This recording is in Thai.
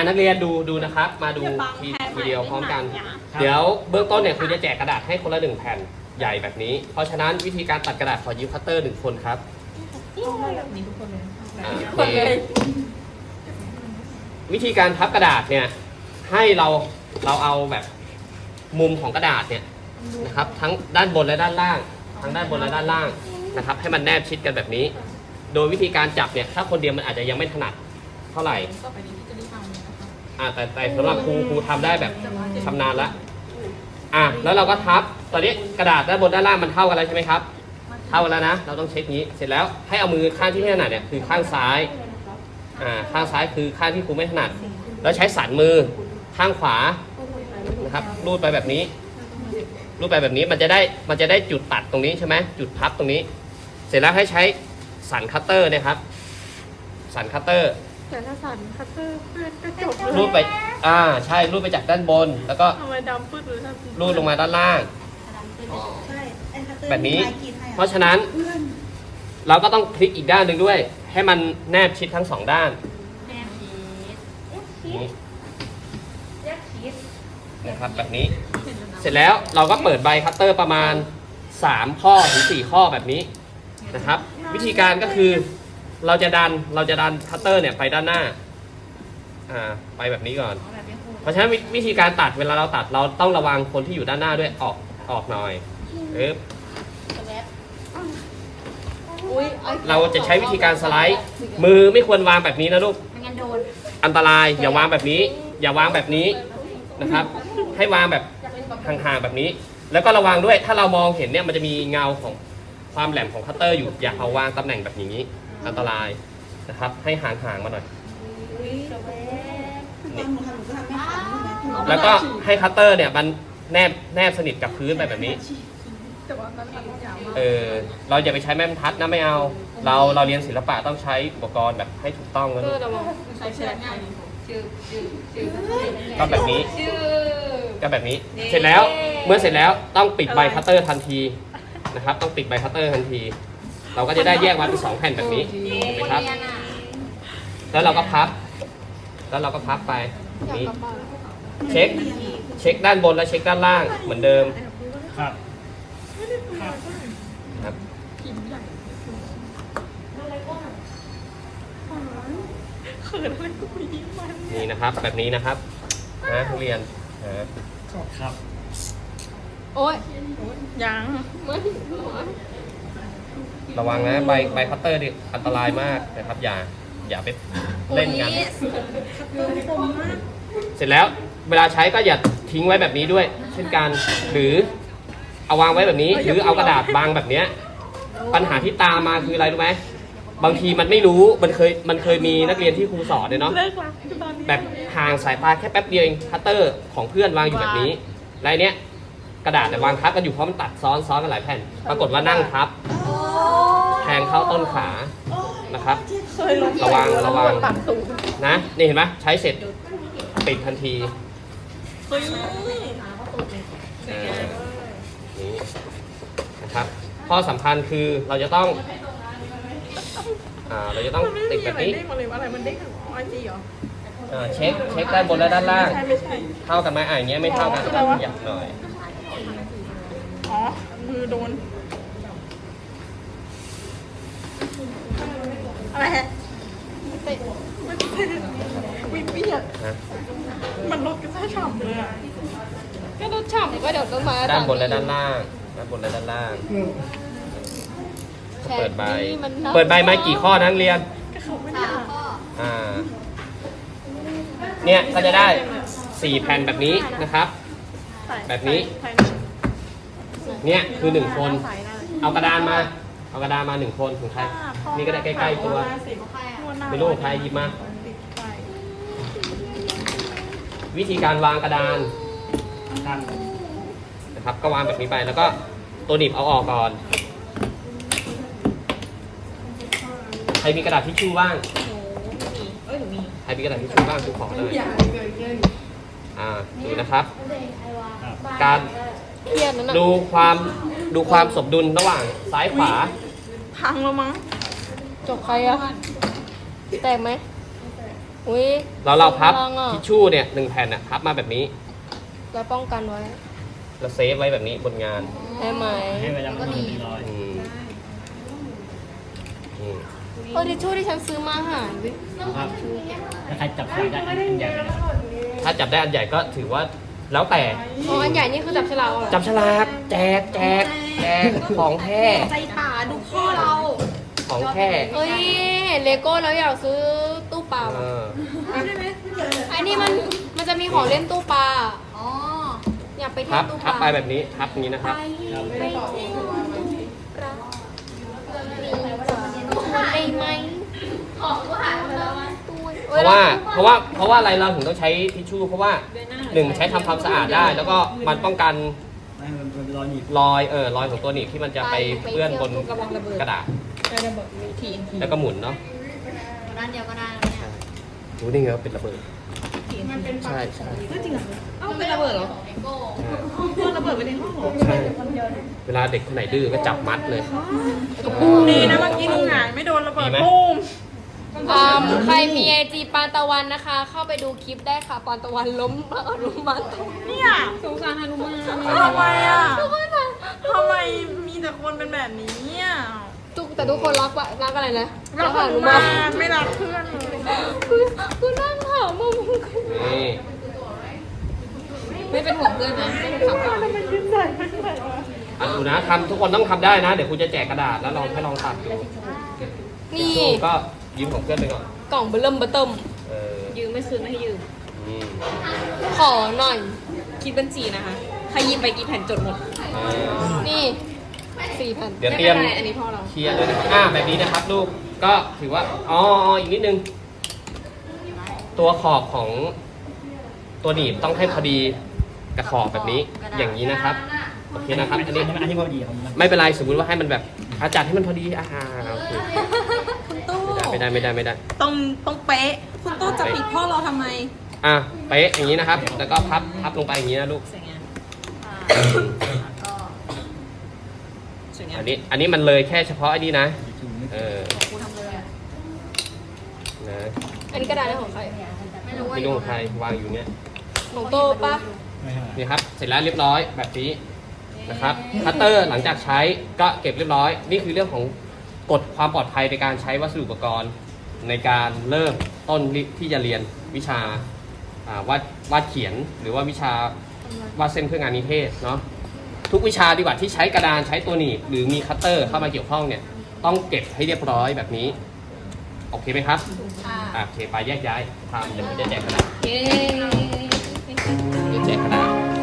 อ่านักเรียนดูดูนะครับ มาดูทีทีเดียวพร้อมกัน เดี๋ยวเบื้องต้นเนี่ยคือจะแจกกระดาษให้คนละหนึ่งแผ่นใหญ่แบบนี้ เพราะฉะนั้นวิธีการตัดกระดาษขอยืมคัตเตอร์หนึ่งคนครับอ่าโอเควิธีการพับกระดาษเนี่ย ให้เราเราเอาแบบมุมของกระดาษเนี่ยนะครับ ทั้งด้านบนและด้านล่าง ทั้งด้านบนและด้านล่างนะครับ ให้มันแนบชิดกันแบบนี้ โดยวิธีการจับเนี่ยถ้าคนเดียวมันอาจจะยังไม่ถนัด เท่าไหร่ต่อไปนี้พี่จะได้ทำนะคะอ่าแต่แต่สำหรับครูครูทำได้แบบชำนาญแล้วอะแล้วเราก็ทับตอนนี้กระดาษด้านบนด้านล่างมันเท่ากันแล้วใช่ไหมครับ เท่ากันแล้วนะ เราต้องเช็คนี้เสร็จแล้วให้เอามือข้างที่ไม่ถนัดเนี่ยคือข้างซ้ายอ่าข้างซ้ายคือข้างที่ครูไม่ถนัด แล้วใช้สันมือข้างขวานะครับรูดไปแบบนี้รูดไปแบบนี้มันจะได้มันจะได้จุดตัดตรงนี้ใช่ไหมจุดพับตรงนี้ เสร็จแล้วให้ใช้สันคัตเตอร์เนะครับ สันคัตเตอร์ แต่ถ้าสั่นคัตเตอร์เพื่อนก็จบเลยรูดไป อ่า ใช่ รูดไปจากด้านบน แล้วก็ทำไมดำปื้ดหรือถ้ารูดลงมาด้านล่าง ใช่ไอ้คัตเตอร์แบบนี้ที่ไม้กรีดให้อะเพราะฉะนั้นเราก็ต้องพลิกอีกด้านหนึ่งด้วย ให้มันแนบชิดทั้งสองด้านนี่นะครับ แบบนี้ เสร็จแล้วเราก็เปิดใบคัตเตอร์ประมาณ 3 ข้อถึง4ข้อแบบนี้นะครับ วิธีการก็คือ เราจะดันเราจะดันคัตเตอร์เนี่ยไปด้านหน้าอ่าไปแบบนี้ก่อนเพราะฉะนั้นวิวิธีการตัดเวลาเราตัดเราต้องระวังคนที่อยู่ด้านหน้าด้วยออกออกหน่อยเอ๊บอุ้ยเราจะใช้วิธีการสไลด์ มือไม่ควรวางแบบนี้นะลูก ไม่งั้นโดนอันตรายอย่าวางแบบนี้ อย่าวางแบบนี้นะครับ ให้วางแบบห่างๆแบบนี้ แล้วก็ระวังด้วยถ้าเรามองเห็นเนี่ยมันจะมีเงาของความแหลมของคัตเตอร์อยู่อย่าเอาวางตำแหน่งแบบนี้ อันตรายนะครับ ให้ห่างๆมาหน่อยตอนหนูทำหนูก็ทำไม่ทันใช่ไหมแล้วก็ให้คัตเตอร์เนี่ยมันแนบแนบสนิทกับพื้นไปแบบนี้แต่ว่ามันตัดยาวมากเออเราอย่าไปใช้แม่บรรทัดนะไม่เอา เราเราเรียนศิลปะต้องใช้อุปกรณ์แบบให้ถูกต้องนะเอลูอกระวังใช้แชร์ง่ายก็แบบนี้ชื่อก็แบบนี้ เสร็จแล้วเมื่อเสร็จแล้วต้องปิดใบคัตเตอร์ทันทีนะครับ ต้องปิดใบคัตเตอร์ทันที เราก็จะได้แยกมาเป็นสองแผ่นแบบนี้เห็นไหมครับ แล้วเราก็พับ แล้วเราก็พับไปแบบนี้เช็ค เช็คด้านบนและเช็คด้านล่างเหมือนเดิมครับครับเขินอะไรก็คุยยิ้มมันนี่นะครับแบบนี้นะครับนะนักเรียนนะครับ โอ้ยยังไม่ ระวังนะใบใบคัตเตอร์นี่อันตรายมากนะครับ อย่าอย่าไปเล่นกันเสร็จแล้วเวลาใช้ก็อย่าทิ้งไว้แบบนี้ด้วย เช่นกันหรือเอาวางไว้แบบนี้ หรือเอากระดาษบางแบบเนี้ยปัญหาที่ตามมาคืออะไรรู้ไหมบางทีมันไม่รู้มันเคยมันเคยมีนักเรียนที่ครูสอนเนี่ยเนาะเลิกละคือตอนนี้แบบห่างสายตาแค่แป๊บเดียวเองคัตเตอร์ของเพื่อนวางอยู่แบบนี้แล้วอันเนี้ยกระดาษแต่ยวางทับกันอยู่เพราะมันตัดซ้อนซ้อนกันหลายแผ่น ปรากฏว่านั่งทับแท งเข้าต้นขานะครับ เคยลงระวังระวัง ตัดสูงนะ นี่เห็นไหมใช้เสร็จปิดทันทีเฮ้ยอ่านี่นะครับ ข้อสำคัญคือเราจะต้องอ่าเราจะต้องมันไม่ติดมีแบอะบไรนี้เด้งมาเลยว่าอะไรมันเด้งถึงไอจีเหรออ่าเช็คเช็คด้านบนและด้านล่าง ใช่ไม่ใช่ เท่ากันไหมอ่าอย่างเงี้ยไม่เท่ากันก็ขยับหน่อย อ๋อมือโดน อะไรฮะเตะไม่เตะ วิ่งเปียกนะมันรถกระแทกฉ่ำเลยอะก็ต้องฉ่ำก็เดี๋ยวต้นไม้ด้านบนและด้านล่าง ด้านบนและด้านล่าง เปิดใบ เปิดใบมากี่ข้อนักเรียนก็เขาไม่ได้อ่านอ่า เนี่ยก็จะได้สี่แผ่นแบบนี้นะครับใส่แบบนี้ใส่เนี่ยคือหนึ่งคนใส่ได้เอากระดานมา เอากระดานมาหนึ่งคนของใคร นี่ก็ได้ใกล้ๆตัว ไม่รู้ของใครหยิบมา ติดไป วิธีการวางกระดานครับนะครับ ก็วางแบบนี้ไปแล้วก็ตัวหนีบเอาออกก่อน ใครมีกระดาษทิชชู่บ้างใครมีกระดาษทิชชู่บ้างทุกขอเลยอ่าดูนะครับ การเครียดนั่นน่ะดูความดูความสมดุลระหว่างซ้ายขวา พังแล้วมั้งจบใครอะแตกไหม อุ้ยเราเราพับพลังอะทิชชู่เนี่ยหนึ่งแผ่นอะพับมาแบบนี้แล้วป้องกันไว้แล้วเซฟไว้แบบนี้บนงานได้ไหมให้เวลามันมีรอยอืมอืมเออทิชชู่ที่ฉันซื้อมาหายไปครับถ้าใครจับใส่ได้อันใหญ่เลยนะครับถ้าจับได้อันใหญ่ก็ถือว่าแล้วแต่ อ๋ออันใหญ่นี่คือจับฉลากเหรอจับฉลากแจกแจกแจกของแท้ใจป่าดูพ่อเรา ของแท้เอ้ยเลโก้แล้วอยากซื้อ ตู้ปลาเอว่ะอไอ้นี่มันมันจะมีของเล่นตู้ปลาอ๋ออยากไปเที่พัยวบตู้ปพับลาไปแบบนี้พับอย่างนี้นะครับ ไปไปเที่ยวตู้ปลาได้ไหมของก็หายไปแล้วเพราะว่าเพราะว่าเพราะว่าอะไรเราถึงต้องใช้ทิชชู่เพราะว่าหนึ่งใช้ทำความสะอาดได้ แล้วก็มันป้องกันไม่ให้มันเป็นรอยหนีบรอยเออรอยของตัวหนีบที่มันจะไปเปื้อนบนกระดาษ แล้วก็หมุนเนาะด้านเดียวก็ได้แล้วเนี่ย รู้ได้ไงว่าเป็นระเบิดใช่ใช่เอ้าเป็นระเบิดเหรอพ่อระเบิดไปในห้องเหรอใช่ เวลาเด็กคนไหนดื้อก็จับมัดเลย ดีนะเมื่อกี้หนูหงายไม่โดนระเบิดดีไหม ปุ้มอ่าใครมีไอจีปานตะวันนะคะ เข้าไปดูคลิปได้ค่ะปานตะวันล้มอนุมาตเนี่ยสงสารฮานุมานทำไมอะทำไมมีแต่คนเป็นแบบนี้อะทุก แต่ทุกคนรักว่ารักอะไรนะรักฮานุมานไม่รักเพื่อนเลยกูนั่งถามมึงนี่ไม่เป็นห่วงเพื่อนนะไม่เป็นขับอะดูนะทำทุกคนต้องทำได้นะ เดี๋ยวคุณจะแจกกระดาษแล้วลองให้ลองตัดดูนี่ทิชชู่ก็ยืมของเพื่อนไปก่อน กล่องเบลเริ่มเบอร์เติมเออยืมไม่คืนไม่ให้ยืมอืมขอหน่อย คิดบัญชีนะคะ ใครยืมไปกี่แผ่นจดหมดเออนี่ สี่พันเดี๋ยวเตรียมไม่ป็นไรอันนี้พ่อเราเคลียร์ด้วยนะครับอ่าแบบนี้นะครับลูกก็ถือว่าอ๋ออ๋ออีกนิดนึง ตัวขอบของตัวหนีบต้องให้พอดีกับขอบแบบนี้อย่างนี้นะครับโอเคนะครับอันนี้อันนี้พอดีครับไม่เป็นไรสมมุติว่าให้มันแบบอาจัดให้มันพอดีอ่าโอเคคุณตู้ไม่ได้ไม่ได้ไม่ได้ ต้องต้องเป๊ะ คุณตู้จะปิดพ่อเราทำไมอะเป๊ะอย่างนี้นะครับ แล้วก็พับพับลงไปอย่างนี้นะลูกสวยงามส วยงามอันนี้อันนี้มันเลยแค่เฉพาะไอ้นี่นะเออนะอันนี้กระดาษของใครไม่รู้ว่าไม่รู้ของใครวางอยู่เนี้ยของโตปะไม่ใช่นี่ครับเสร็จแล้วเรียบร้อยแบบนี้นะครับคัตเตอร์หลังจากใช้ก็เก็บเรียบร้อย นี่คือเรื่องของกฎความปลอดภัยในการใช้วัสดุอุปกรณ์ในการเริ่มต้นที่จะเรียนวิชาอ่าวาดวาดเขียนหรือว่าวิชาวาดเส้นเพื่องานนิเทศเนาะ ทุกวิชาดีกว่าที่ใช้กระดานใช้ตัวหนีบหรือมีคัตเตอร์เข้ามาเกี่ยวข้องเนี่ยต้องเก็บให้เรียบร้อยแบบนี้ โอเคไหมครับอะโอเคไปแยกย้ายทำเดี๋ยวผมจะแจกกระดาษเย้เดี๋ยวแจกกระดาษ